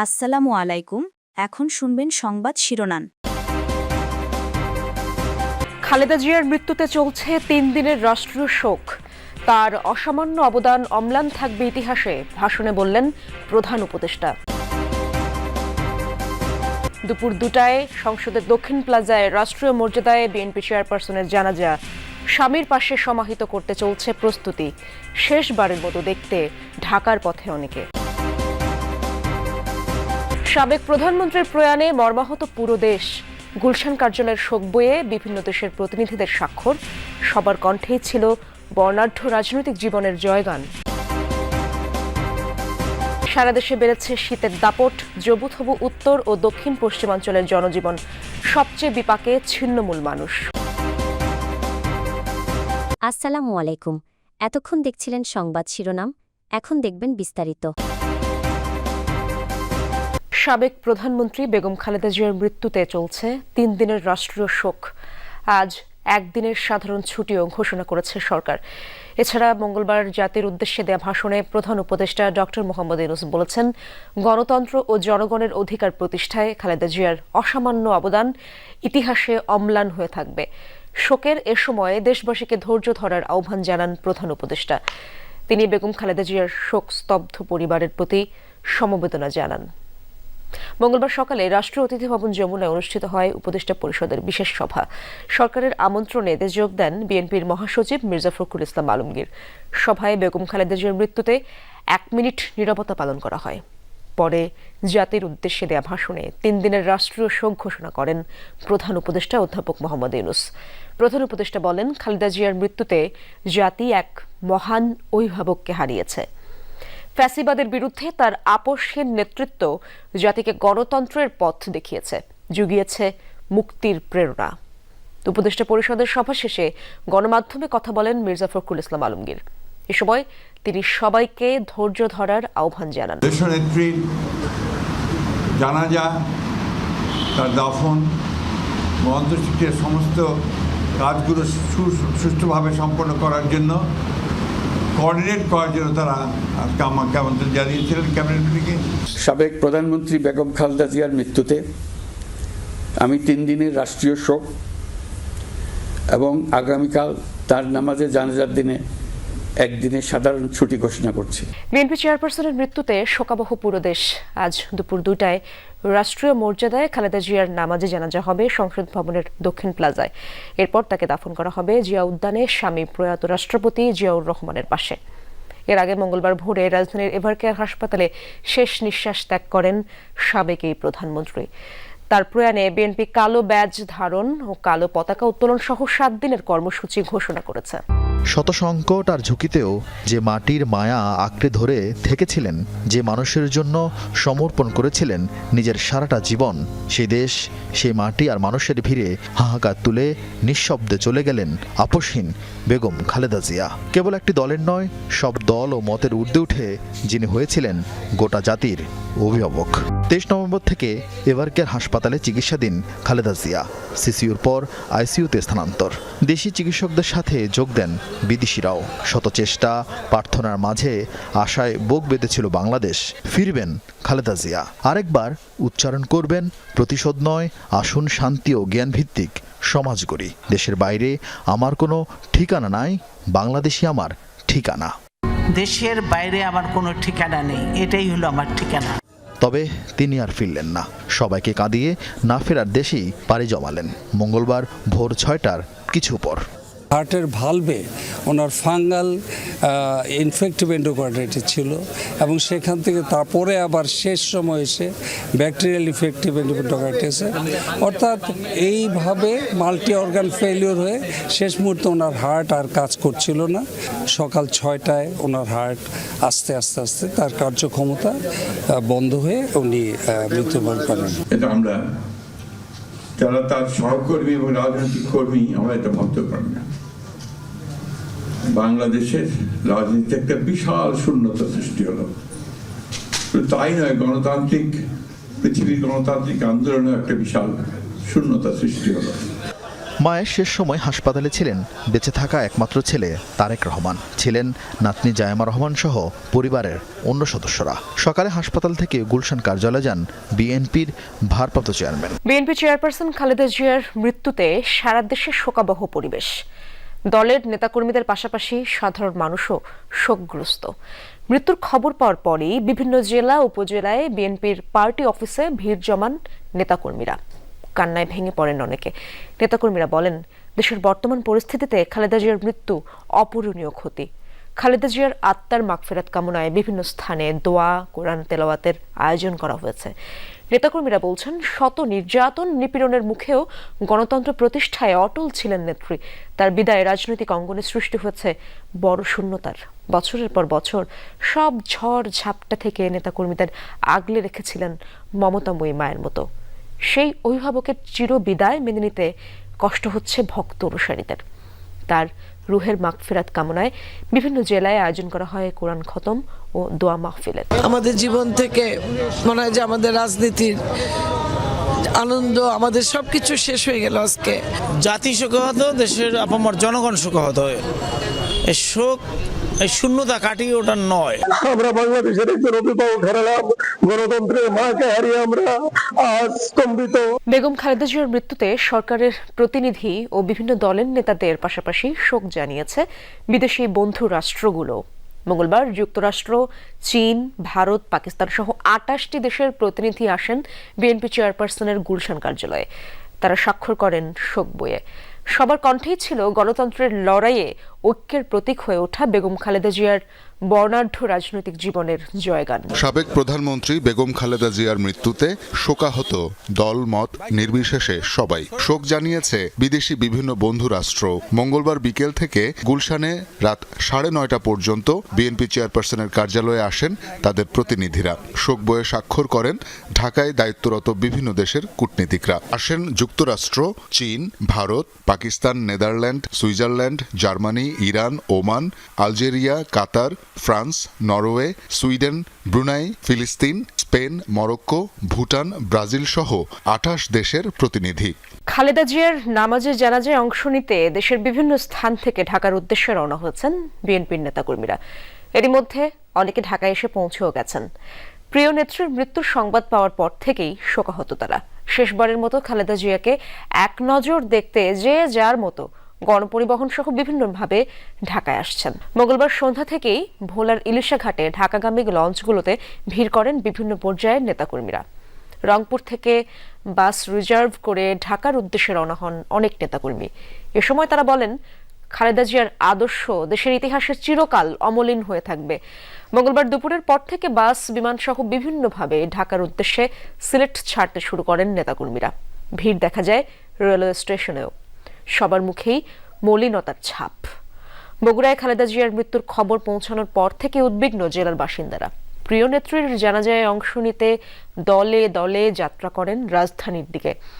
আসসালামু আলাইকুম, এখন শুনবেন সংবাদ শিরোনাম। খালেদা জিয়ার মৃত্যুতে চলছে তিন দিনের রাষ্ট্রীয় শোক। তার অসামান্য অবদান অম্লান থাকবে ইতিহাসে, ভাষণে বললেন প্রধান উপদেষ্টা। দুপুর দুটায় সংসদের দক্ষিণ প্লাজায় রাষ্ট্রীয় মর্যাদায় বিএনপি চেয়ারপারসনের জানাজা। স্বামীর পাশে সমাহিত করতে চলছে প্রস্তুতি। শেষবারের মতো দেখতে ঢাকার পথে অনেকে। সাবেক প্রধানমন্ত্রীর প্রয়াণে মর্মাহত পুরো দেশ। গুলশান কার্যালয়ের শোক বইয়ে বিভিন্ন দেশের প্রতিনিধিদের স্বাক্ষর। সবার কণ্ঠেই ছিল বর্ণাঢ্য রাজনৈতিক জীবনের জয়গান। সারা দেশে বেড়েছে শীতের দাপট জবুথবু উত্তর ও দক্ষিণ পশ্চিমাঞ্চলের জনজীবন। সবচেয়ে বিপাকে ছিন্নমূল মানুষ। আসসালামু আলাইকুম। এতক্ষণ দেখছিলেন সংবাদ শিরোনাম, এখন দেখবেন বিস্তারিত। সাবেক প্রধানমন্ত্রী বেগম খালেদা জিয়ার মৃত্যুতে চলছে তিন দিনের রাষ্ট্রীয় শোক। আজ একদিনের সাধারণ ছুটিও ঘোষণা করেছে সরকার। এছাড়া মঙ্গলবার জাতির উদ্দেশ্যে দেয়া ভাষণে প্রধান উপদেষ্টা ডক্টর মোহাম্মদ ইউনুস বলেছেন, গণতন্ত্র ও জনগণের অধিকার প্রতিষ্ঠায় খালেদা জিয়ার অসামান্য অবদান ইতিহাসে অম্লান হয়ে থাকবে। শোকের এ সময়ে দেশবাসীকে ধৈর্য ধরার আহ্বান জানান প্রধান উপদেষ্টা। তিনি বেগম খালেদা জিয়ার শোক স্তব্ধ পরিবারের প্রতি সমবেদনা জানান। মঙ্গলবার সকালে রাষ্ট্রীয় অতিথি ভবন যমুনায় অনুষ্ঠিত হয় উপদেষ্টা পরিষদের বিশেষ সভা। সরকারের আমন্ত্রণে এতে যোগ দেন বিএনপির মহাসচিব মির্জা ফখরুল ইসলাম আলমগীর। সভায় বেগম খালেদা জিয়ার মৃত্যুতে এক মিনিট নিরাপত্তা পালন করা হয়। পরে জাতির উদ্দেশ্যে দেয়া ভাষণে তিন দিনের রাষ্ট্রীয় শোক ঘোষণা করেন প্রধান উপদেষ্টা অধ্যাপক মোহাম্মদ ইউনুস। প্রধান উপদেষ্টা বলেন, খালেদা জিয়ার মৃত্যুতে জাতি এক মহান অভিভাবককে হারিয়েছে। ফ্যাসিবাদের বিরুদ্ধে তার আপোষহীন নেতৃত্ব জাতিকে গণতন্ত্রের পথ দেখিয়েছে, জুগিয়েছে মুক্তির প্রেরণা। উপদেষ্টা পরিষদের সভা শেষে গণমাধ্যমে কথা বলেন মির্জা ফখরুল ইসলাম আলমগীর। এ সময় তিনি সবাইকে ধৈর্য ধরার আহ্বান জানান। দেশনেত্রীর জানাজা, তার দাফন ও সমস্ত কাজগুলো সুষ্ঠুভাবে সম্পন্ন করার জন্য কোঅর্ডিনেট করার জন্য তারা আমাকে আমন্ত্রণ জানিয়েছিলেন ক্যাবিনেট মিটিংয়ে সাবেক প্রধানমন্ত্রী বেগম খালেদা জিয়ার মৃত্যুতে আমি তিন দিনের রাষ্ট্রীয় শোক এবং আগামীকাল তার নামাজে জানাজার দিনে একদিনের সাধারণ ছুটি ঘোষণা করছি। বিএনপি চেয়ারপারসনের মৃত্যুতে শোকাবহ পুরো দেশ। আজ দুপুর দুটায় রাষ্ট্রীয় মর্যাদায় খালেদা জিয়ার নামাজে জানাজা হবে সংসদ ভবনের দক্ষিণ প্লাজায়। এরপর তাকে দাফন করা হবে জিয়া উদ্যানে স্বামী প্রয়াত রাষ্ট্রপতি জিয়াউর রহমানের পাশে। এর আগে মঙ্গলবার ভোরে রাজধানীর এভারকেয়ার হাসপাতালে শেষ নিঃশ্বাস ত্যাগ করেন সাবেক এই প্রধানমন্ত্রী। তার প্রয়াণে বিএনপি কালো ব্যাজ ধারণ ও কালো পতাকা উত্তোলন সহ সাত দিনের কর্মসূচি ঘোষণা করেছে। শত সংকট আর ঝুঁকিতেও যে মাটির মায়া আঁকড়ে ধরে থেকেছিলেন, যে মানুষের জন্য সমর্পণ করেছিলেন নিজের সারাটা জীবন, সেই দেশ, সেই মাটি আর মানুষের ভিড়ে হাহাকার তুলে নিঃশব্দে চলে গেলেন আপসহীন বেগম খালেদা জিয়া। কেবল একটি দলের নয়, সব দল ও মতের ঊর্ধ্বে উঠে যিনি হয়েছিলেন গোটা জাতির অভিভাবক। তেইশ নভেম্বর থেকে এভারকেয়ার হাসপাতালে চিকিৎসাধীন খালেদা জিয়া। সিসিউর পর আইসিইউতে স্থানান্তর। দেশি চিকিৎসকদের সাথে যোগ দেন বিদেশিরাও। শত চেষ্টা, প্রার্থনার মাঝে আশায় বুক বেঁধেছিল বাংলাদেশ। ফিরবেন খালেদা জিয়া। আরেকবার উচ্চারণ করবেন, প্রতিশোধ নয়, আসুন শান্তি ও জ্ঞানভিত্তিক সমাজ গড়ি দেশের বাইরে আমার কোনো ঠিকানা নাই, বাংলাদেশই আমার ঠিকানা। দেশের বাইরে আমার কোনো ঠিকানা নেই, এটাই হলো আমার ঠিকানা। তবে তিনি আর ফিরলেন না। সবাইকে কাঁদিয়ে না ফেরার দেশেই পাড়ি জমালেন। মঙ্গলবার ভোর ছয়টার কিছু পর। হার্টের ভালভে ওনার ফাঙ্গাল ইনফেক্টিভ এন্ডোকার্ডাইটিস ছিল এবং সেখান থেকে তারপরে আবার শেষ সময় এসে ব্যাকটেরিয়াল ইফেক্টিভ এন্ডোকার্ডাইটিসে অর্থাৎ এইভাবে মাল্টি অর্গান ফেলিওর হয়ে শেষ মুহূর্তে ওনার হার্ট আর কাজ করছিল না। সকাল ছয়টায় ওনার হার্ট আস্তে আস্তে আস্তে তার কার্যক্ষমতা বন্ধ হয়ে উনি মৃত্যুবরণ করেন। আমরা যারা তার সহকর্মী এবং রাজনৈতিক কর্মী, আমরা এটা ভাবতে পারি না। বাংলাদেশের রাজনীতিতে একটা বিশাল শূন্যতা সৃষ্টি হলো। তাই নয় গণতান্ত্রিক পৃথিবীর গণতান্ত্রিক আন্দোলনে একটা বিশাল শূন্যতা সৃষ্টি হলো। মায়ের শেষ সময় হাসপাতালে ছিলেন বেঁচে থাকা একমাত্র ছেলে তারেক রহমান। ছিলেন নাতনি জায়ামা রহমান সহ পরিবারের অন্য সদস্যরা। সকালে হাসপাতাল থেকে গুলশান কার্যালয়ে যান বিএনপির ভারপ্রাপ্ত চেয়ারম্যান। বিএনপি চেয়ারপারসন খালেদা জিয়ার মৃত্যুতে সারা দেশে শোকাবহ পরিবেশ। দলের নেতাকর্মীদের পাশাপাশি সাধারণ মানুষও শোকগ্রস্ত। মৃত্যুর খবর পাওয়ার পরেই বিভিন্ন জেলা, উপজেলায় বিএনপির পার্টি অফিসে ভিড় জমান নেতাকর্মীরা। কান্নায় ভেঙে পড়েন অনেকে। নেতাকর্মীরা বলেন, দেশের বর্তমান পরিস্থিতিতে খালেদা জিয়ার মৃত্যু অপূরণীয় ক্ষতি। খালেদা জিয়ার আত্মার মাগফেরাত কামনায় বিভিন্ন স্থানে দোয়া, কোরআন তেলাওয়াতের আয়োজন করা হয়েছে। নেতাকর্মীরা বলছেন, শত নির্যাতন নিপীড়নের মুখেও গণতন্ত্র প্রতিষ্ঠায় অটল ছিলেন নেত্রী। তার বিদায় রাজনৈতিক অঙ্গনে সৃষ্টি হয়েছে বড় শূন্যতার। বছরের পর বছর সব ঝড় ঝাপটা থেকে নেতাকর্মীদের আগলে রেখেছিলেন মমতাময়ী মায়ের মতো। সেই অভিভাবকের চির বিদায় মেনে নিতে কষ্ট হচ্ছে ভক্ত অনুসারীদের। তার রুহের মাগফিরাত কামনায় বিভিন্ন জেলায় আয়োজন করা হয় কোরআন খতম ও দোয়া মাহফিলের। আমাদের জীবন থেকে মনে হয় যে আমাদের রাজনীতির আনন্দ আমাদের সবকিছু শেষ হয়ে গেল আজকে। জাতি শোকাহত দেশের আপামর জনগণ শোকাহত এই শোক এই শূন্যতা কাটিয়ে ওটা নয়। আমরা বাংলাদেশের একজন অভিভাবক হারালাম। গণতন্ত্রের মাকে হারিয়ে আমরা আজ স্তম্ভিত। বেগম খালেদা জিয়ার মৃত্যুতে সরকারের প্রতিনিধি ও বিভিন্ন দলের নেতাদের পাশাপাশি শোক জানিয়েছে বিদেশি বন্ধু রাষ্ট্রগুলো। মঙ্গলবার যুক্তরাষ্ট্র, চীন, ভারত, পাকিস্তান সহ আটাশটি দেশের প্রতিনিধি আসেন বিএনপি চেয়ারপারসনের গুলশান কার্যালয়ে। তারা স্বাক্ষর করেন শোক বইয়ে। সবার কণ্ঠেই ছিল গণতন্ত্রের লড়াইয়ে ঐক্যের প্রতীক হয়ে ওঠা বেগম খালেদা জিয়ার বর্ণাঢ্য রাজনৈতিক জীবনের জয়গান। সাবেক প্রধানমন্ত্রী বেগম খালেদা জিয়ার মৃত্যুতে শোকাহত দল, মত নির্বিশেষে সবাই। শোক জানিয়েছে বিদেশি বিভিন্ন বন্ধু রাষ্ট্র মঙ্গলবার বিকেল থেকে গুলশানে রাত সাড়ে নয়টা পর্যন্ত বিএনপি চেয়ারপারসনের কার্যালয়ে আসেন তাদের প্রতিনিধিরা। শোক বয়ে স্বাক্ষর করেন ঢাকায় দায়িত্বরত বিভিন্ন দেশের কূটনীতিকরা। আসেন যুক্তরাষ্ট্র, চীন, Bharat, Pakistan, Netherland, Switzerland, Germany, Iran, Oman, Algeria, Qatar France, Norway, Sweden, Brunei, ফিলিস্তিন, স্পেন, মরক্কো, ভুটান, ব্রাজিল সহ আঠাশ দেশের প্রতিনিধি। খালেদা জিয়ার নামাজে জানাজায় অংশ নিতে দেশের বিভিন্ন স্থান থেকে ঢাকার উদ্দেশ্যে রওনা হয়েছেন বিএনপির নেতাকর্মীরা। এরই মধ্যে অনেকে ঢাকায় এসে পৌঁছেও গেছেন। প্রিয় নেত্রীর মৃত্যুর সংবাদ পাওয়ার পর থেকেই শোকাহত তারা। শেষবারের মতো খালেদা জিয়াকে এক নজর দেখতে যে যার মতো গণপরিবহন সহ বিভিন্নভাবে ঢাকায় আসছেন। মঙ্গলবার সন্ধ্যা থেকেই ভোলার ইলিশা ঘাটে ঢাকাগামী লঞ্চগুলোতে ভিড় করেন বিভিন্ন পর্যায়ের নেতাকর্মীরা। রংপুর থেকে বাস রিজার্ভ করে ঢাকার উদ্দেশ্যে রওনা হন অনেক নেতাকর্মী। এ সময় তারা বলেন, খালেদা জিয়ার আদর্শ দেশের ইতিহাসে চিরকাল অমলিন হয়ে থাকবে। মঙ্গলবার দুপুরের পর থেকে বাস বিমান সহ বিভিন্নভাবে ঢাকার উদ্দেশ্যে সিলেট ছাড়তে শুরু করেন নেতাকর্মীরা। ভিড় দেখা যায় রেলওয়ে স্টেশনেও। সবার মুখেই মলিনতার ছাপ। বগুড়ায় খালেদা জিয়ার মৃত্যুর খবর পৌঁছানোর পর থেকে উদ্বিগ্ন জেলার বাসিন্দারা। প্রিয় নেত্রীর জানাজায় অংশ নিতে দলে দলে যাত্রা করেন রাজধানীর দিকে।